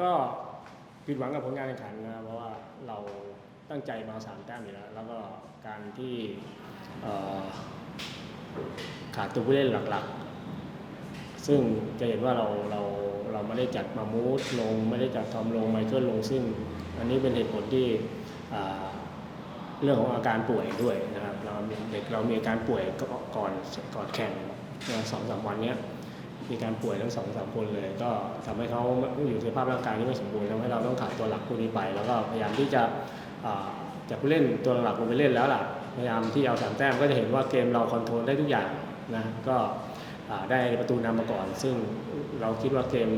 ก็ผิดหวังกับผลงานแข่งขันนะเพราะว่าเราตั้งใจมาสามแต้มอยู่แล้ว แล้วก็การที่ขาดตัวผู้เล่นหลักๆ ซึ่งจะเห็นว่าเราเราเราไม่ได้จัดมามูดลง ไม่ได้จัดทอมลงไมเคิลลงซึ่ง อันนี้เป็นเหตุผลที่เรื่องของอาการป่วยด้วยนะครับเราเด็กเรามีอาการป่วยก่อนก่อนก่อนแข่งสองสามวันเนี้ย มีการป่วยทั้งสองสามคนเลย ก็ทำให้เขาอยู่ในสภาพร่างกายที่ไม่สมบูรณ์ทำให้เราต้องขาดตัวหลักพวกนี้ไป แล้วก็พยายามที่จะอ่าจะผู้เล่นตัวหลักลงไปเล่นแล้วล่ะพยายามที่เอาสามแต้มก็จะเห็นว่าเกมเราคอนโทรลได้ทุกอย่างนะก็ได้ประตูนำมาก่อน ซึ่งเราคิดว่าเกม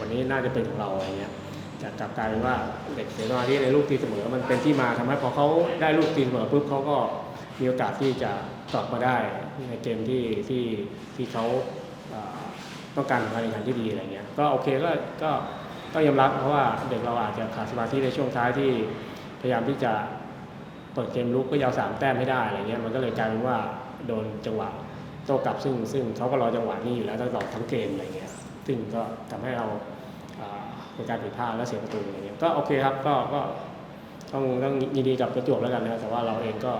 วันนี้น่าจะเป็นของเราอะไรเงี้ยแต่กลับกลายเป็นว่าเด็กเสียสมาธิในลูกตีเสมอมันเป็นที่มาทำให้พอเขาได้ลูกตีเสมอปุ๊บเขาก็มีโอกาสที่จะกลับมาได้ในเกมที่ที่ที่เขา ต้องการการแข่งขันที่ดีอะไรเงี้ยก็โอเคก็ก็ต้องยอมรับเพราะว่าเด็กเราอาจจะขาดสมาธิในช่วงท้ายที่พยายามที่จะเปิดเกมลุกก็ยาวสามแต้มให้ได้อะไรเงี้ยมันก็เลยกลายเป็นว่าโดนจังหวะโต้กลับซึ่งซึ่งเขาก็รอจังหวะนี้อยู่แล้วตลอดทั้งเกมอะไรเงี้ยซึ่งก็ทำให้เราอ่าเป็นการผิดพลาดและเสียประตูอะไรเงี้ยก็โอเคครับก็ก็ต้องต้องยินดีกับประจวบแล้วกันนะแต่ว่าเราเองก็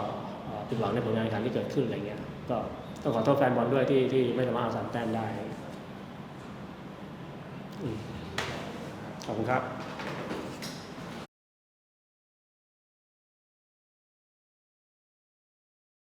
ผิดหวังในผลงานการที่เกิดขึ้นอะไรเงี้ย ก็ต้องขอโทษแฟนบอลด้วยที่ที่ไม่สามารถเอาสามแต้มได้ขอบคุณครับ